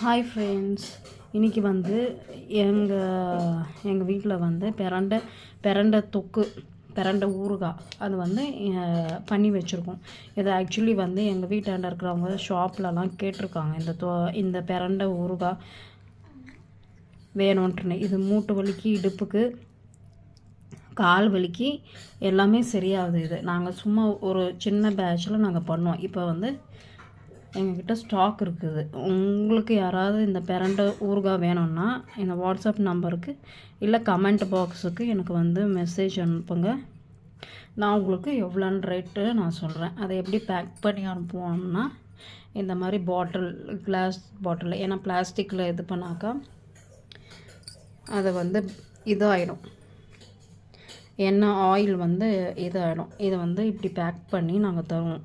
Hi friends இன்றைக்கி வந்து எங்கள் எங்கள் வீட்டில் வந்து பிறண்ட பிறண்ட தொக்கு பிறண்ட ஊறுகாய் அது வந்து பண்ணி வச்சுருக்கோம். இது ஆக்சுவலி வந்து எங்கள் வீட்டாண்ட இருக்கிறவங்க ஷாப்லலாம் கேட்டிருக்காங்க. இந்த தொ இந்த பிறண்ட ஊறுகாய் வேணுன்ட்டுன்னு இது மூட்டு வலிக்கு இடுப்புக்கு கால் வலிக்கு எல்லாமே சரியாகுது இது. நாங்கள் சும்மா ஒரு சின்ன பேட்சில் நாங்கள் பண்ணுவோம். இப்போ வந்து எங்ககிட்ட ஸ்டாக் இருக்குது. உங்களுக்கு யாராவது இந்த பிரண்டை ஊறுகாய் வேணும்னா இந்த வாட்ஸ்அப் நம்பருக்கு இல்லை கமெண்ட் பாக்ஸுக்கு எனக்கு வந்து மெசேஜ் அனுப்புங்க. நான் உங்களுக்கு எவ்வளோன்னு ரேட்டு நான் சொல்கிறேன் அதை எப்படி பேக் பண்ணி அனுப்புவோம்னா இந்த மாதிரி பாட்டில் கிளாஸ் பாட்டில் ஏன்னா பிளாஸ்டிக்கில் இது பண்ணாக்கா அது வந்து இதாகிடும் எண்ணெய் ஆயில் வந்து இதாகிடும் இதை வந்து இப்படி பேக் பண்ணி நாங்கள் தருவோம்.